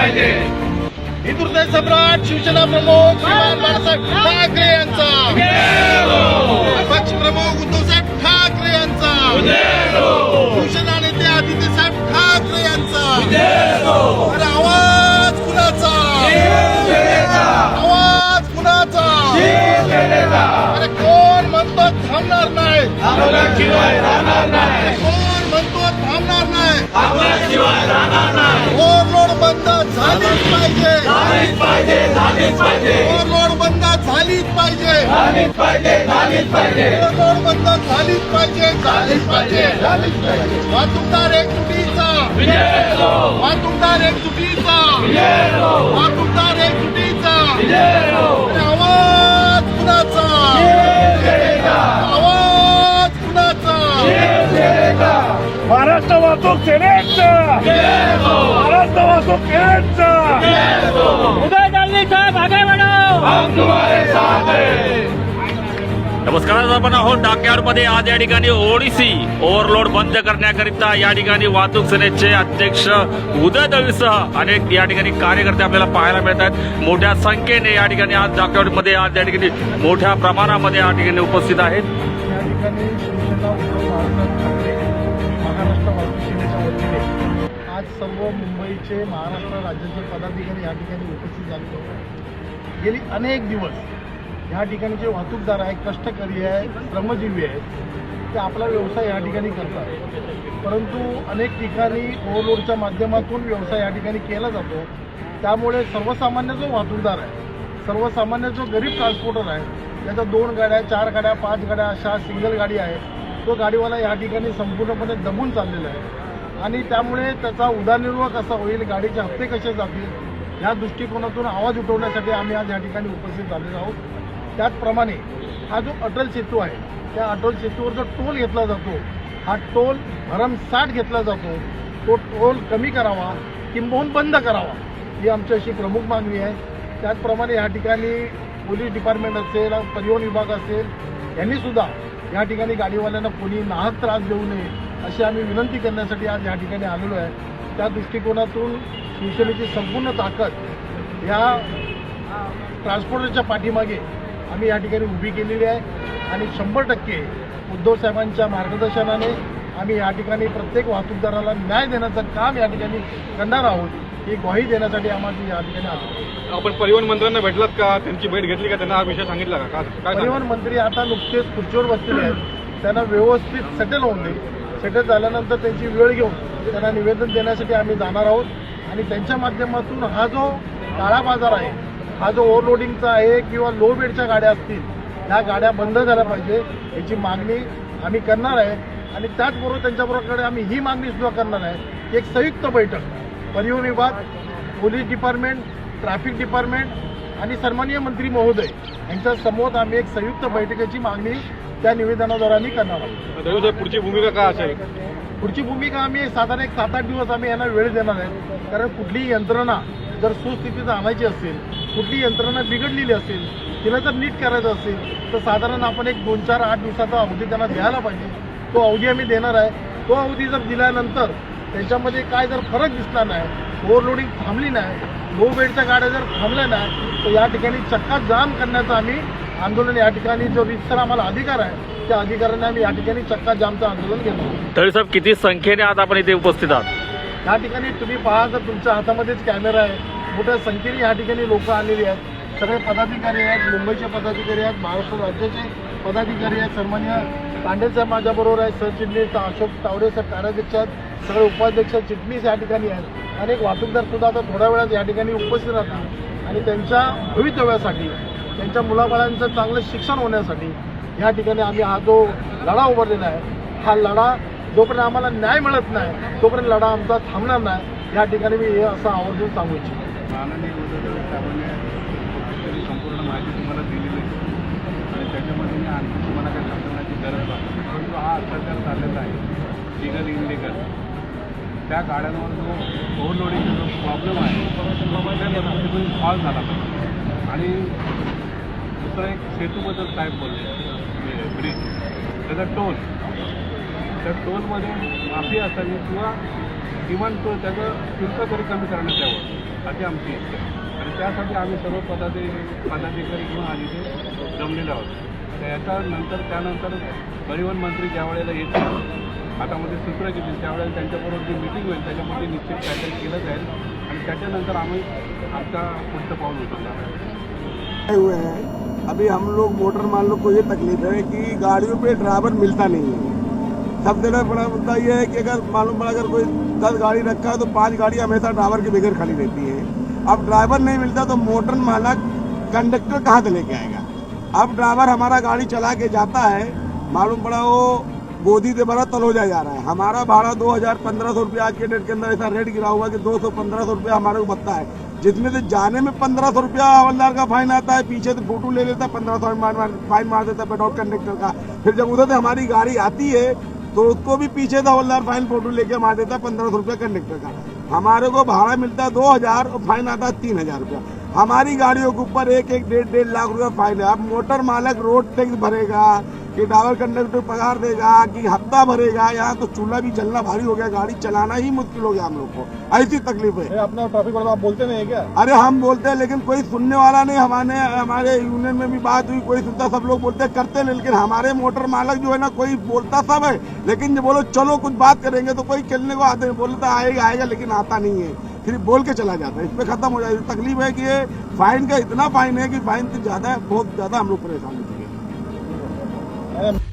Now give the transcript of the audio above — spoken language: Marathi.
हिंदुत्व सम्राट शिवसेना प्रमुख श्रीमान बाळासाहेब ठाकरे यांचा. पक्ष प्रमुख उद्धवसाहेब ठाकरे यांचा. शिवसेना नेते आदित्यसाहेब ठाकरे यांचा. अरे आवाज कुणाचा? आवाज कुणाचा? अरे कोण म्हणतो थांबणार नाही? कोण म्हणतो थांबणार नाही? झालीच पाहिजे ओव्हरलोड बंद झालीच पाहिजे. ओव्हरलोड बंद झालीच पाहिजे झालीच पाहिजे. झालीच पाहिजे. वाहतूकदार एक तुटीचा वाहतूकदार एक तुटीचा वाहतूकदार एक तुटीचा अरे आवाज कुणाचा? आवाज कुणाचा? महाराष्ट्र वाहतूक सेनेचा. महाराष्ट्र वाहतूक उदय दलनी साहेब आगे बढ़ो नमस्कार आपण आहोत डाक्यावरमध्ये. आज या ठिकाणी ओडिसी ओव्हरलोड बंद करण्याकरिता या ठिकाणी वाहतूक सेनेचे अध्यक्ष उदय दळवीसह अनेक या ठिकाणी कार्यकर्ते आपल्याला पाहायला मिळत आहेत मोठ्या संख्येने या ठिकाणी आज डाक्यावरमध्ये आज या ठिकाणी मोठ्या प्रमाणामध्ये या ठिकाणी उपस्थित आहेत. मुंबईचे महाराष्ट्र राज्याचे पदाधिकारी या ठिकाणी उपस्थित झाले होते. गेली अनेक दिवस या ठिकाणी जे वाहतूकदार आहे कष्टकरी आहे श्रमजीवी आहेत ते आपला व्यवसाय या ठिकाणी करतात. परंतु अनेक ठिकाणी ओव्हरलोडच्या माध्यमातून व्यवसाय या ठिकाणी केला जातो. त्यामुळे सर्वसामान्य जो वाहतूकदार आहे सर्वसामान्य जो गरीब ट्रान्सपोर्टर आहे त्याच्या दोन गाड्या चार गाड्या पाच गाड्या अशा सिंगल गाडी आहे तो गाडीवाला या ठिकाणी संपूर्णपणे दमून चाललेला आहे. आणि त्यामुळे त्याचा उदरनिर्वाह कसा होईल गाडीचे हप्ते कसे जातील या दृष्टिकोनातून आवाज उठवण्यासाठी आम्ही आज या ठिकाणी उपस्थित झालेलो आहोत. त्याचप्रमाणे हा जो अटल सेतू आहे त्या अटल सेतूवर जो टोल घेतला जातो हा टोल भरमसाठ घेतला जातो. तो टोल कमी करावा किंबहुन बंद करावा ही आमची अशी प्रमुख मागणी आहे. त्याचप्रमाणे या ठिकाणी पोलीस डिपार्टमेंट असेल परिवहन विभाग असेल यांनी सुद्धा या ठिकाणी गाडीवाल्यांना कोणी नाहक त्रास देऊ नये अशी आम्ही विनंती करण्यासाठी आज या ठिकाणी आलेलो आहे. त्या दृष्टिकोनातून शिवसेनेची संपूर्ण ताकद या ट्रान्सपोर्टरच्या पाठीमागे आम्ही या ठिकाणी उभी केलेली आहे. आणि शंभर टक्के उद्धव साहेबांच्या मार्गदर्शनाने आम्ही या ठिकाणी प्रत्येक वाहतूकदाराला न्याय देण्याचं काम या ठिकाणी करणार आहोत ही ग्वाही देण्यासाठी आम्हाला या ठिकाणी आलो. आपण परिवहन मंत्र्यांना भेटलात का? त्यांची भेट घेतली का? त्यांना हा विषय सांगितला का? परिवहन मंत्री आता नुकतेच खुर्चीवर बसलेले आहेत. त्यांना व्यवस्थित सेटल होऊन दे. सेटल झाल्यानंतर त्यांची वेळ घेऊन त्यांना निवेदन देण्यासाठी आम्ही जाणार आहोत. आणि त्यांच्या माध्यमातून हा जो काळा बाजार आहे हा जो ओव्हरलोडिंगचा आहे किंवा लो बेडच्या गाड्या असतील ह्या गाड्या बंद झाल्या पाहिजे याची मागणी आम्ही करणार आहे. आणि त्याचबरोबर त्यांच्याबरोबर आम्ही ही मागणी सुद्धा करणार आहे की एक संयुक्त बैठक परिवहन विभाग पोलीस डिपार्टमेंट ट्रॅफिक डिपार्टमेंट आणि सन्माननीय मंत्री महोदय यांच्या समोर आम्ही एक संयुक्त बैठकीची मागणी त्या निवेदनाद्वारे आम्ही करणार आहोत. पुढची भूमिका काय असेल? पुढची भूमिका आम्ही साधारण एक सात आठ दिवस आम्ही यांना वेळ देणार आहे. कारण कुठलीही यंत्रणा जर सुस्थितीत आणायची असेल कुठली यंत्रणा बिघडलेली असेल तिला जर नीट करायचं असेल तर साधारण आपण एक दोन चार आठ दिवसाचा अवधी त्यांना द्यायला पाहिजे. तो अवधी आम्ही देणार आहे. तो अवधी जर दिल्यानंतर त्याच्यामध्ये काय जर फरक दिसला नाही ओव्हरलोडिंग थांबली नाही लो बेडच्या गाड्या जर थांबल्या नाही तर या ठिकाणी चक्का जाम करण्याचं आम्ही आंदोलन या ठिकाणी जो रितसर आम्हाला अधिकार आहे त्या अधिकाराने आम्ही या ठिकाणी चक्का जामचं आंदोलन घेतो. तरी साहेब किती संख्येने आज आपण इथे उपस्थित आहात? या ठिकाणी तुम्ही पहा तर तुमच्या हातामध्येच कॅमेरा आहे मोठ्या संख्येने या ठिकाणी लोक आलेली आहेत. सगळे पदाधिकारी आहेत मुंबईचे पदाधिकारी आहेत महाराष्ट्र राज्याचे पदाधिकारी आहेत सन्मान्य पांडेसाहेब माझ्याबरोबर आहेत सरचिटणीस अशोक तावडे साहेब कार्याध्यक्ष आहेत सगळे उपाध्यक्ष चिटणीस या ठिकाणी आहेत. अनेक वाहतूकदार सुद्धा आता थोड्या वेळात या ठिकाणी उपस्थित राहतात. आणि त्यांच्या भवितव्यासाठी त्यांच्या मुलाबाळांचं चांगलं शिक्षण होण्यासाठी या ठिकाणी आम्ही हा जो लढा उभारलेला आहे हा लढा जोपर्यंत आम्हाला न्याय मिळत नाही तोपर्यंत लढा आमचा थांबणार नाही. या ठिकाणी मी हे असं आवर्जून सांगू इच्छितो. माननीय उद्धव साहेबांनी संपूर्ण माहिती तुम्हाला दिलेली आणि त्याच्यामध्ये मी आणखी तुम्हाला काही सांगण्याची गरज आहे परंतु हा अत्याचार चाललेला आहे. लिगल इनलिगल त्या गाड्यांवर जो ओव्हरलोडिंगचा जो प्रॉब्लेम आहे तो सॉल्व झाला पाहिजे. आणि दुसरं एक सेतूबद्दल साहेब बोलले ब्रिज त्याचा टोल त्या टोलमध्ये माफी असावी किंवा किमान तो त्याचं शुल्क तरी कमी करण्यात यावं अशी आमची इच्छा आहे. आणि त्यासाठी आम्ही सर्व पदाधि पदाधिकारी किंवा आणि ते जमलेले आहोत. तर याच्यानंतर त्यानंतर परिवहन मंत्री ज्या वेळेला येतील हातामध्ये सूत्र घेतील त्यावेळेला जी मिटिंग होईल, त्याच्यामध्ये निश्चित काहीतरी केलं जाईल. आणि आमचा पुढचं पाऊल उचलणार हुए हैं? अभी हम लोग मोटर मान लो को ये तकलीफ़ है कि गाड़ियों पे ड्राइवर मिलता नहीं है। सबसे बड़ा मुद्दा ये है कि अगर मालूम पड़ा अगर कोई दस गाड़ी रखा है तो पाँच गाड़ी हमेशा ड्राइवर के बगैर खड़ी रहती है। अब ड्राइवर नहीं मिलता तो मोटर मालक कंडक्टर कहाँ से लेके आएगा? अब ड्राइवर हमारा गाड़ी चला के जाता है, मालूम पड़ा वो गोदी से बड़ा तलोजा जा रहा है। हमारा भाड़ा दो हज़ार पंद्रह सौ रुपया आज के डेट के अंदर ऐसा रेट गिरा हुआ कि दो सौ पंद्रह सौ रुपया हमारे को बनता है। जिसमें से जाने में पंद्रह सौ रुपया हवलदार का फाइन आता है, पीछे से फ़ोटो ले लेता है, पंद्रह सौ फाइन मार देता है पेट्रोल कंडक्टर का। फिर जब उधर से हमारी गाड़ी आती है तो उसको भी पीछे से हवलदार फाइन फ़ोटो लेके मार देता है, पंद्रह सौ रुपया कंडक्टर का। हमारे को भाड़ा मिलता है दो हज़ार और फाइन आता है तीन हज़ार रुपया। हमारी गाड़ियों के ऊपर एक एक डेढ़ डेढ़ लाख रुपया फाइन है। अब मोटर मालक रोड टैक्स भरेगा कि ड्राइवर कंडक्टर पगार देगा कि हफ़्ता भरेगा यहाँ तो चूल्हा भी जलना भारी हो गया गाड़ी चलाना ही मुश्किल हो गया हम लोग को। ऐसी तकलीफ़ है। अपना ट्रैफ़िक वाला आप बोलते नहीं है क्या? अरे हम बोलते हैं लेकिन कोई सुनने वाला नहीं हमारे हमारे यूनियन में भी बात हुई कोई सुनता सब लोग बोलते हैं, करते नहीं लेकिन हमारे मोटर मालक जो है ना कोई बोलता सब है। लेकिन जब बोलो चलो कुछ बात करेंगे तो कोई खेलने को आते बोलता आएगा आएगा लेकिन आता नहीं है। फिर बोल के चला जाता है। इसमें खत्म हो जाएगी तकलीफ है कि ये फाइन का इतना फाइन है कि फाइन तो ज्यादा है बहुत ज्यादा हम लोग परेशान हो चुके हैं।